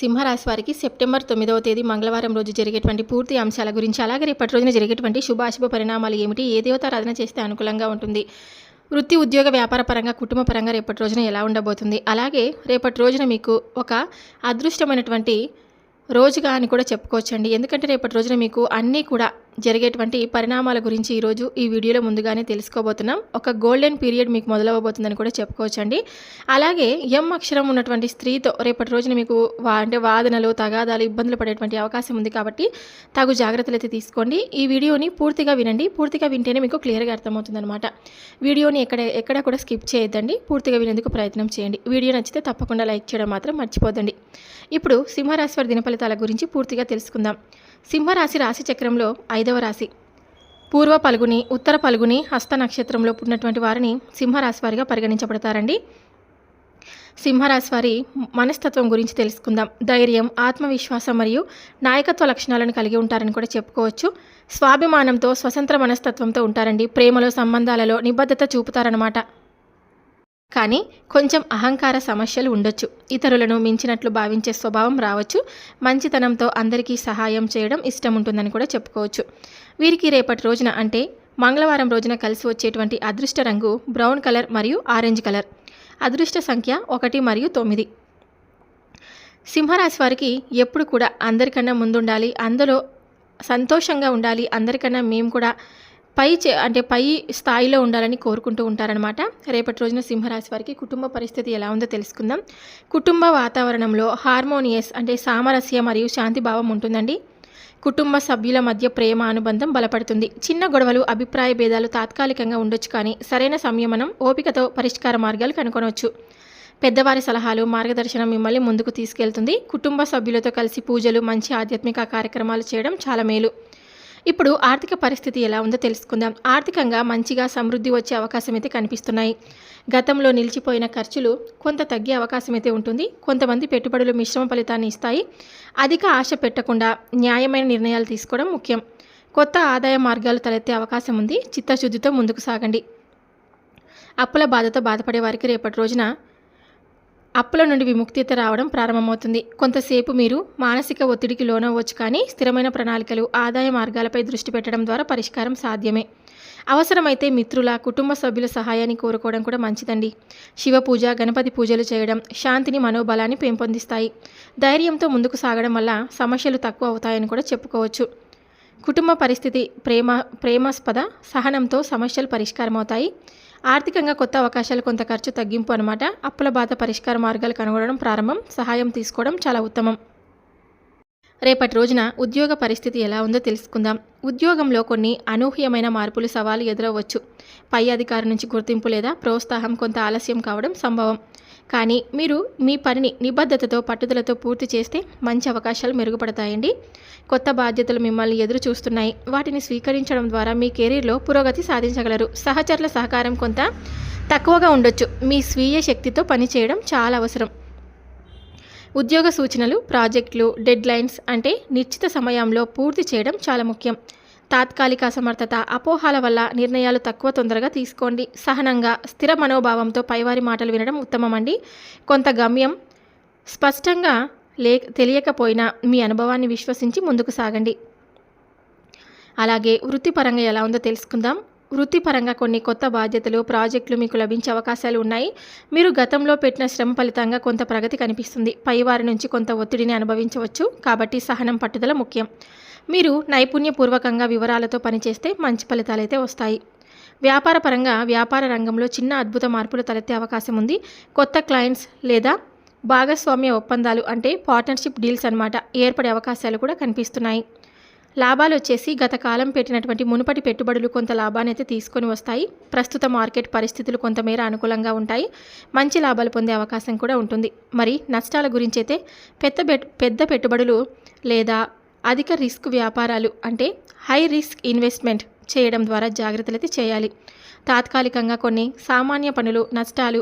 సింహరాశి వారికి సెప్టెంబర్ తొమ్మిదవ తేదీ మంగళవారం రోజు జరిగేటువంటి పూర్తి అంశాల గురించి అలాగే రేపటి రోజున జరిగేటువంటి శుభాశుభ పరిణామాలు ఏమిటి ఏ దేవతారాధన చేస్తే అనుకూలంగా ఉంటుంది వృత్తి ఉద్యోగ వ్యాపార పరంగా కుటుంబ పరంగా రేపటి రోజున ఎలా ఉండబోతుంది అలాగే రేపటి రోజున మీకు ఒక అదృష్టమైనటువంటి రోజుగా అని కూడా చెప్పుకోవచ్చండి. ఎందుకంటే రేపటి రోజున మీకు అన్నీ కూడా జరిగేటువంటి పరిణామాల గురించి ఈరోజు ఈ వీడియోలో ముందుగానే తెలుసుకోబోతున్నాం. ఒక గోల్డెన్ పీరియడ్ మీకు మొదలవ్వబోతుందని కూడా చెప్పుకోవచ్చండి. అలాగే ఎం అక్షరం ఉన్నటువంటి స్త్రీతో రేపటి రోజున మీకు అంటే వాదనలు తగాదాలు ఇబ్బందులు పడేటువంటి అవకాశం ఉంది కాబట్టి తగు జాగ్రత్తలు అయితే తీసుకోండి. ఈ వీడియోని పూర్తిగా వినండి. పూర్తిగా వింటేనే మీకు క్లియర్గా అర్థమవుతుందన్నమాట. వీడియోని ఎక్కడ ఎక్కడ కూడా స్కిప్ చేయొద్దండి. పూర్తిగా వినేందుకు ప్రయత్నం చేయండి. వీడియో నచ్చితే తప్పకుండా లైక్ చేయడం మాత్రం మర్చిపోదండి ఇప్పుడు సింహరాశి వారి దినఫలితాల గురించి పూర్తిగా తెలుసుకుందాం. సింహరాశి రాశి చక్రంలో ఐదవ రాశి. పూర్వ పలుగుని ఉత్తర పలుగుని హస్త నక్షత్రంలో పుట్టినటువంటి వారిని సింహరాశి వారిగా పరిగణించబడతారండి. సింహరాశి వారి మనస్తత్వం గురించి తెలుసుకుందాం. ధైర్యం ఆత్మవిశ్వాసం మరియు నాయకత్వ లక్షణాలను కలిగి ఉంటారని కూడా చెప్పుకోవచ్చు. స్వాభిమానంతో స్వతంత్ర మనస్తత్వంతో ఉంటారండి. ప్రేమలో సంబంధాలలో నిబద్ధత చూపుతారన్నమాట. కానీ కొంచెం అహంకార సమస్యలు ఉండొచ్చు. ఇతరులను మించినట్లు భావించే స్వభావం రావచ్చు. మంచితనంతో అందరికీ సహాయం చేయడం ఇష్టం ఉంటుందని కూడా చెప్పుకోవచ్చు. వీరికి రేపటి రోజున అంటే మంగళవారం రోజున కలిసి వచ్చేటువంటి అదృష్ట రంగు బ్రౌన్ కలర్ మరియు ఆరెంజ్ కలర్. అదృష్ట సంఖ్య ఒకటి మరియు తొమ్మిది. సింహరాశి వారికి ఎప్పుడు కూడా అందరికన్నా ముందుండాలి. అందులో సంతోషంగా ఉండాలి. అందరికన్నా మేము కూడా పై చే అంటే పై స్థాయిలో ఉండాలని కోరుకుంటూ ఉంటారనమాట రేపటి రోజున సింహరాశి వారికి కుటుంబ పరిస్థితి ఎలా ఉందో తెలుసుకుందాం. కుటుంబ వాతావరణంలో హార్మోనియస్ అంటే సామరస్య మరియు శాంతి భావం ఉంటుందండి. కుటుంబ సభ్యుల మధ్య ప్రేమ అనుబంధం బలపడుతుంది. చిన్న గొడవలు అభిప్రాయ భేదాలు తాత్కాలికంగా ఉండొచ్చు కానీ సరైన సంయమనం ఓపికతో పరిష్కార మార్గాలు కనుగొనవచ్చు పెద్దవారి సలహాలు మార్గదర్శనం మిమ్మల్ని ముందుకు తీసుకెళ్తుంది. కుటుంబ సభ్యులతో కలిసి పూజలు మంచి ఆధ్యాత్మిక కార్యక్రమాలు చేయడం చాలా మేలు. ఇప్పుడు ఆర్థిక పరిస్థితి ఎలా ఉందో తెలుసుకుందాం. ఆర్థికంగా మంచిగా సమృద్ధి వచ్చే అవకాశం అయితే కనిపిస్తున్నాయి. గతంలో నిలిచిపోయిన ఖర్చులు కొంత తగ్గే అవకాశం అయితే ఉంటుంది. కొంతమంది పెట్టుబడులు మిశ్రమ ఫలితాన్ని ఇస్తాయి. అధిక ఆశ పెట్టకుండా న్యాయమైన నిర్ణయాలు తీసుకోవడం ముఖ్యం. కొత్త ఆదాయ మార్గాలు తలెత్తే అవకాశం ఉంది. చిత్తశుద్ధితో ముందుకు సాగండి. అప్పుల బాధతో బాధపడే వారికి రేపటి రోజున అప్పుల నుండి విముక్తిత రావడం ప్రారంభమవుతుంది. కొంతసేపు మీరు మానసిక ఒత్తిడికి లోనవ్వచ్చు కానీ స్థిరమైన ప్రణాళికలు ఆదాయ మార్గాలపై దృష్టి పెట్టడం ద్వారా పరిష్కారం సాధ్యమే. అవసరమైతే మిత్రుల కుటుంబ సభ్యుల సహాయాన్ని కోరుకోవడం కూడా మంచిదండి. శివ పూజ గణపతి పూజలు చేయడం శాంతిని మనోబలాన్ని పెంపొందిస్తాయి. ధైర్యంతో ముందుకు సాగడం వల్ల సమస్యలు తక్కువ అవుతాయని కూడా చెప్పుకోవచ్చు. కుటుంబ పరిస్థితి ప్రేమ ప్రేమాస్పద సహనంతో సమస్యలు పరిష్కారమవుతాయి. ఆర్థికంగా కొత్త అవకాశాలు కొంత ఖర్చు తగ్గింపు అనమాట అప్పుల బాధ పరిష్కార మార్గాలు కనుగొనడం ప్రారంభం. సహాయం తీసుకోవడం చాలా ఉత్తమం. రేపటి రోజున ఉద్యోగ పరిస్థితి ఎలా ఉందో తెలుసుకుందాం. ఉద్యోగంలో కొన్ని అనూహ్యమైన మార్పులు సవాలు ఎదురవ్వచ్చు. పై అధికారి నుంచి గుర్తింపు లేదా ప్రోత్సాహం కొంత ఆలస్యం కావడం సంభవం. కానీ మీరు మీ పనిని నిబద్ధతతో పట్టుదలతో పూర్తి చేస్తే మంచి అవకాశాలు మెరుగుపడతాయండి. కొత్త బాధ్యతలు మిమ్మల్ని ఎదురు చూస్తున్నాయి వాటిని స్వీకరించడం ద్వారా మీ కెరీర్లో పురోగతి సాధించగలరు. సహచరుల సహకారం కొంత తక్కువగా ఉండొచ్చు. మీ స్వీయ శక్తితో పనిచేయడం చాలా అవసరం. ఉద్యోగ సూచనలు ప్రాజెక్టులు డెడ్లైన్స్ అంటే నిశ్చిత సమయంలో పూర్తి చేయడం చాలా ముఖ్యం. తాత్కాలిక అసమర్థత అపోహాల వల్ల నిర్ణయాలు తక్కువ తొందరగా తీసుకోండి. సహనంగా స్థిర మనోభావంతో పైవారి మాటలు వినడం ఉత్తమమండి. కొంత గమ్యం స్పష్టంగా లే తెలియకపోయినా మీ అనుభవాన్ని విశ్వసించి ముందుకు సాగండి. అలాగే వృత్తిపరంగా ఎలా ఉందో తెలుసుకుందాం. వృత్తిపరంగా కొన్ని కొత్త బాధ్యతలు ప్రాజెక్టులు మీకు లభించే అవకాశాలు ఉన్నాయి. మీరు గతంలో పెట్టిన శ్రమ ఫలితంగా కొంత ప్రగతి కనిపిస్తుంది. పైవారి నుంచి కొంత ఒత్తిడిని అనుభవించవచ్చు. కాబట్టి సహనం పట్టుదల ముఖ్యం. మీరు నైపుణ్యపూర్వకంగా వివరాలతో పనిచేస్తే మంచి ఫలితాలైతే వస్తాయి. వ్యాపార పరంగా వ్యాపార రంగంలో చిన్న అద్భుత మార్పులు తలెత్తే అవకాశం ఉంది. కొత్త క్లయింట్స్ లేదా భాగస్వామ్య ఒప్పందాలు అంటే పార్ట్నర్షిప్ డీల్స్ అన్నమాట ఏర్పడే అవకాశాలు కూడా కనిపిస్తున్నాయి. లాభాలు వచ్చేసి గత కాలం పెట్టినటువంటి మునుపటి పెట్టుబడులు కొంత లాభాన్ని అయితే తీసుకొని వస్తాయి. ప్రస్తుత మార్కెట్ పరిస్థితులు కొంతమేర అనుకూలంగా ఉంటాయి. మంచి లాభాలు పొందే అవకాశం కూడా ఉంటుంది. మరి నష్టాల గురించి అయితే పెద్ద పెట్ పెద్ద పెట్టుబడులు లేదా అధిక రిస్క్ వ్యాపారాలు అంటే హై రిస్క్ ఇన్వెస్ట్మెంట్ చేయడం ద్వారా జాగ్రత్తలు అయితే చేయాలి. తాత్కాలికంగా కొన్ని సామాన్య పనులు నష్టాలు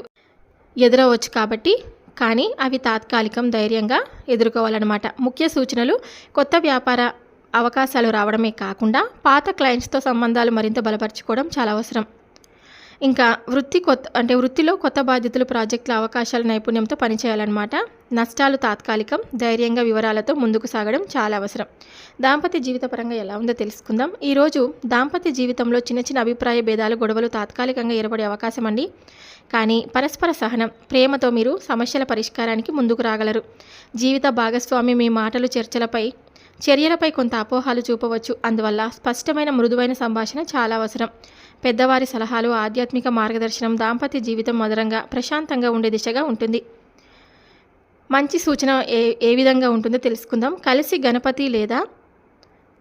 ఎదురవచ్చు కాబట్టి కానీ అవి తాత్కాలికం ధైర్యంగా ఎదుర్కోవాలన్నమాట. ముఖ్య సూచనలు కొత్త వ్యాపార అవకాశాలు రావడమే కాకుండా పాత క్లయింట్స్తో సంబంధాలు మరింత బలపరచుకోవడం చాలా అవసరం. ఇంకా వృత్తి కొత్త అంటే వృత్తిలో కొత్త బాధ్యతలు ప్రాజెక్టుల అవకాశాల నైపుణ్యంతో పనిచేయాలన్నమాట. నష్టాలు తాత్కాలికం ధైర్యంగా వివరాలతో ముందుకు సాగడం చాలా అవసరం. దాంపత్య జీవితపరంగా ఎలా ఉందో తెలుసుకుందాం. ఈరోజు దాంపత్య జీవితంలో చిన్న చిన్న అభిప్రాయ భేదాలు గొడవలు తాత్కాలికంగా ఏర్పడే అవకాశం అండి. కానీ పరస్పర సహనం ప్రేమతో మీరు సమస్యల పరిష్కారానికి ముందుకు రాగలరు. జీవిత భాగస్వామి మీ మాటలు చర్చలపై చర్యలపై కొంత అపోహాలు చూపవచ్చు. అందువల్ల స్పష్టమైన మృదువైన సంభాషణ చాలా అవసరం. పెద్దవారి సలహాలు ఆధ్యాత్మిక మార్గదర్శనం దాంపత్య జీవితం మధురంగా ప్రశాంతంగా ఉండే దిశగా ఉంటుంది. మంచి సూచన ఏ ఏ విధంగా ఉంటుందో తెలుసుకుందాం. కలిసి గణపతి లేదా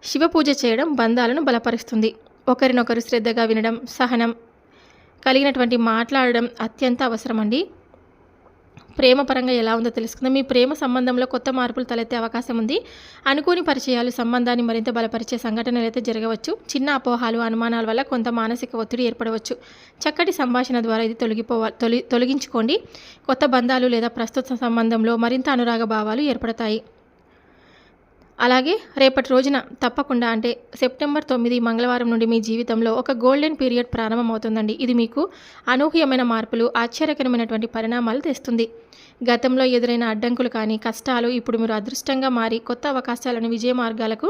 శివ పూజ చేయడం బంధాలను బలపరుస్తుంది. ఒకరినొకరు శ్రద్ధగా వినడం సహనం కలిగినటువంటి మాట్లాడడం అత్యంత అవసరమండి. ప్రేమపరంగా ప్రేమ పరంగా ఎలా ఉందో తెలుసుకుందాం. మీ ప్రేమ సంబంధంలో కొత్త మార్పులు తలెత్తే అవకాశం ఉంది. అనుకోని పరిచయాలు సంబంధాన్ని మరింత బలపరిచే సంఘటనలు అయితే జరగవచ్చు. చిన్న అపోహాలు అనుమానాల వల్ల కొంత మానసిక ఒత్తిడి ఏర్పడవచ్చు. చక్కటి సంభాషణ ద్వారా ఇది తొలగిపోవాలి తొలి తొలగించుకోండి. కొత్త బంధాలు లేదా ప్రస్తుత సంబంధంలో మరింత అనురాగ భావాలు ఏర్పడతాయి. అలాగే రేపటి రోజున తప్పకుండా అంటే సెప్టెంబర్ తొమ్మిది మంగళవారం నుండి మీ జీవితంలో ఒక గోల్డెన్ పీరియడ్ ప్రారంభమవుతుందండి. ఇది మీకు అనూహ్యమైన మార్పులు ఆశ్చర్యకరమైనటువంటి పరిణామాలు తెస్తుంది. గతంలో ఎదురైన అడ్డంకులు కానీ కష్టాలు ఇప్పుడు మీరు అదృష్టంగా మారి కొత్త అవకాశాలను విజయ మార్గాలకు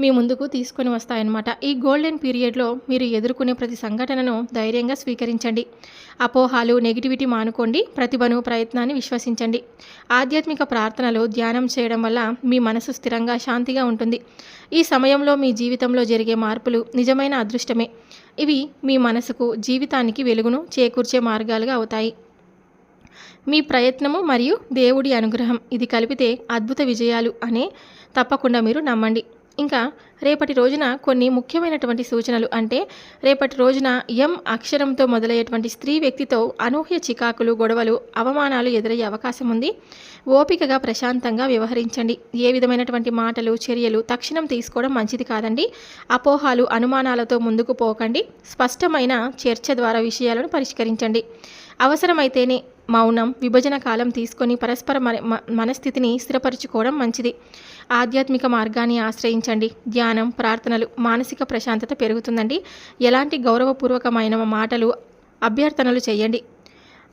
మీ ముందుకు తీసుకొని వస్తాయన్నమాట. ఈ గోల్డెన్ పీరియడ్లో మీరు ఎదుర్కొనే ప్రతి సంఘటనను ధైర్యంగా స్వీకరించండి. అపోహాలు నెగిటివిటీ మానుకోండి. ప్రతిభను ప్రయత్నాన్ని విశ్వసించండి. ఆధ్యాత్మిక ప్రార్థనలు ధ్యానం చేయడం వల్ల మీ మనసు స్థిరంగా శాంతిగా ఉంటుంది. ఈ సమయంలో మీ జీవితంలో జరిగే మార్పులు నిజమైన అదృష్టమే. ఇవి మీ మనసుకు జీవితానికి వెలుగును చేకూర్చే మార్గాలుగా అవుతాయి. మీ ప్రయత్నము మరియు దేవుడి అనుగ్రహం. ఇది కలిపితే అద్భుత విజయాలు అనే తప్పకుండా మీరు నమ్మండి. ఇంకా రేపటి రోజున కొన్ని ముఖ్యమైనటువంటి సూచనలు. అంటే రేపటి రోజున ఎం అక్షరంతో మొదలయ్యేటువంటి స్త్రీ వ్యక్తితో అనూహ్య చికాకులు గొడవలు అవమానాలు ఎదురయ్యే అవకాశం ఉంది. ఓపికగా ప్రశాంతంగా వ్యవహరించండి. ఏ విధమైనటువంటి మాటలు చర్యలు తక్షణం తీసుకోవడం మంచిది కాదండి. అపోహాలు అనుమానాలతో ముందుకు పోకండి. స్పష్టమైన చర్చ ద్వారా విషయాలను పరిష్కరించండి. అవసరమైతేనే మౌనం విభజన కాలం తీసుకొని పరస్పర మనస్థితిని స్థిరపరచుకోవడం మంచిది. ఆధ్యాత్మిక మార్గాన్ని ఆశ్రయించండి. ధ్యానం ప్రార్థనలు మానసిక ప్రశాంతత పెరుగుతుందండి. ఎలాంటి గౌరవపూర్వకమైన మాటలు అభ్యర్థనలు చేయండి.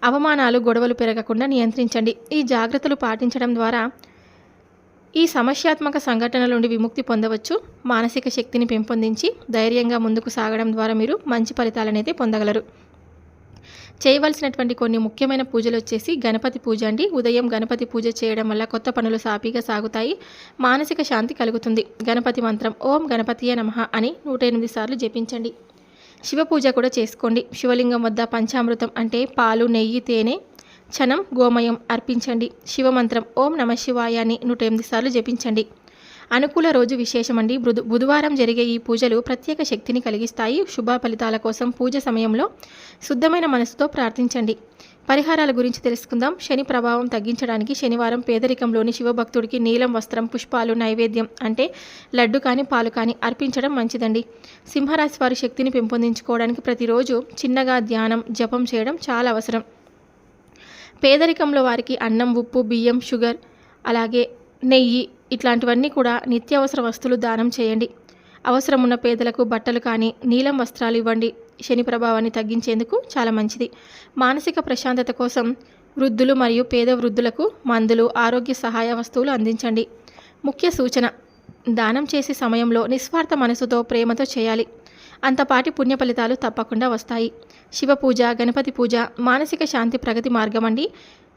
అవమానాలు గొడవలు పెరగకుండా నియంత్రించండి. ఈ జాగ్రత్తలు పాటించడం ద్వారా ఈ సమస్యాత్మక సంఘటనల నుండి విముక్తి పొందవచ్చు. మానసిక శక్తిని పెంపొందించి ధైర్యంగా ముందుకు సాగడం ద్వారా మీరు మంచి ఫలితాలనైతే పొందగలరు. చేయవలసినటువంటి కొన్ని ముఖ్యమైన పూజలు వచ్చేసి గణపతి పూజ అండి. ఉదయం గణపతి పూజ చేయడం వల్ల కొత్త పనులు సాపీగా సాగుతాయి. మానసిక శాంతి కలుగుతుంది. గణపతి మంత్రం ఓం గణపతియే నమ అని నూట ఎనిమిది సార్లు జపించండి. శివ పూజ కూడా చేసుకోండి. శివలింగం వద్ద పంచామృతం అంటే పాలు నెయ్యి తేనె చనం గోమయం అర్పించండి. శివమంత్రం ఓం నమ శివాయ అని నూట ఎనిమిది సార్లు జపించండి. అనుకూల రోజు విశేషమండి. బుధవారం జరిగే ఈ పూజలు ప్రత్యేక శక్తిని కలిగిస్తాయి. శుభ ఫలితాల కోసం పూజ సమయంలో శుద్ధమైన మనసుతో ప్రార్థించండి. పరిహారాల గురించి తెలుసుకుందాం. శని ప్రభావం తగ్గించడానికి శనివారం పేదరికంలోని శివభక్తుడికి నీలం వస్త్రం పుష్పాలు నైవేద్యం అంటే లడ్డు కానీ పాలు కానీ అర్పించడం మంచిదండి. సింహరాశి వారి శక్తిని పెంపొందించుకోవడానికి ప్రతిరోజు చిన్నగా ధ్యానం జపం చేయడం చాలా అవసరం. పేదరికంలో వారికి అన్నం ఉప్పు బియ్యం షుగర్ అలాగే నెయ్యి ఇట్లాంటివన్నీ కూడా నిత్యావసర వస్తువులు దానం చేయండి. అవసరం ఉన్న పేదలకు బట్టలు కానీ నీలం వస్త్రాలు ఇవ్వండి. శని ప్రభావాన్ని తగ్గించేందుకు చాలా మంచిది. మానసిక ప్రశాంతత కోసం వృద్ధులు మరియు పేద వృద్ధులకు మందులు ఆరోగ్య సహాయ వస్తువులు అందించండి. ముఖ్య సూచన దానం చేసే సమయంలో నిస్వార్థ మనసుతో ప్రేమతో చేయాలి. అంతపాటి పుణ్య ఫలితాలు తప్పకుండా వస్తాయి. శివ పూజ గణపతి పూజ మానసిక శాంతి ప్రగతి మార్గం అండి.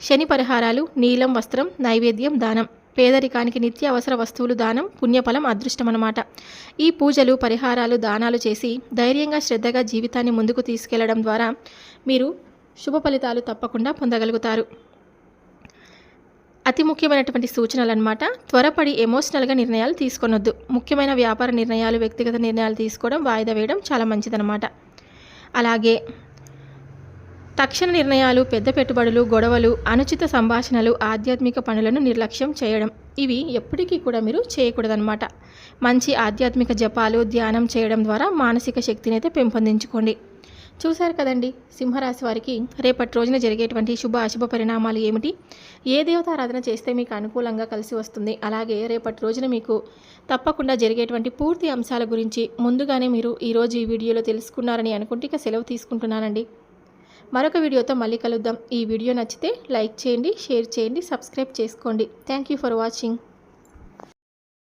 శని పరిహారాలు నీలం వస్త్రం నైవేద్యం దానం. పేదరికానికి నిత్య అవసర వస్తువులు దానం పుణ్యఫలం అదృష్టం ఈ పూజలు పరిహారాలు దానాలు చేసి ధైర్యంగా శ్రద్ధగా జీవితాన్ని ముందుకు తీసుకెళ్ళడం ద్వారా మీరు శుభ ఫలితాలు తప్పకుండా పొందగలుగుతారు. అతి ముఖ్యమైనటువంటి సూచనలు అనమాట త్వరపడి ఎమోషనల్గా నిర్ణయాలు తీసుకొనొద్దు. ముఖ్యమైన వ్యాపార నిర్ణయాలు వ్యక్తిగత నిర్ణయాలు తీసుకోవడం వాయిదా వేయడం చాలా మంచిదనమాట అలాగే తక్షణ నిర్ణయాలు పెద్ద పెట్టుబడులు గొడవలు అనుచిత సంభాషణలు ఆధ్యాత్మిక పనులను నిర్లక్ష్యం చేయడం. ఇవి ఎప్పటికీ కూడా మీరు చేయకూడదనమాట మంచి ఆధ్యాత్మిక జపాలు ధ్యానం చేయడం ద్వారా మానసిక శక్తిని అయితే పెంపొందించుకోండి. చూశారు కదండి సింహరాశి వారికి రేపటి రోజున జరిగేటువంటి శుభ అశుభ పరిణామాలు ఏమిటి? ఏ దేవతారాధన చేస్తే మీకు అనుకూలంగా కలిసి వస్తుంది? అలాగే రేపటి రోజున మీకు తప్పకుండా జరిగేటువంటి పూర్తి అంశాల గురించి ముందుగానే మీరు ఈరోజు ఈ వీడియోలో తెలుసుకున్నారని అనుకుంటే ఇక సెలవు తీసుకుంటున్నానండి. మరొక వీడియోతో మళ్ళీ కలుద్దాం. ఈ వీడియో నచ్చితే లైక్ చేయండి షేర్ చేయండి సబ్స్క్రైబ్ చేసుకోండి. Thank you for watching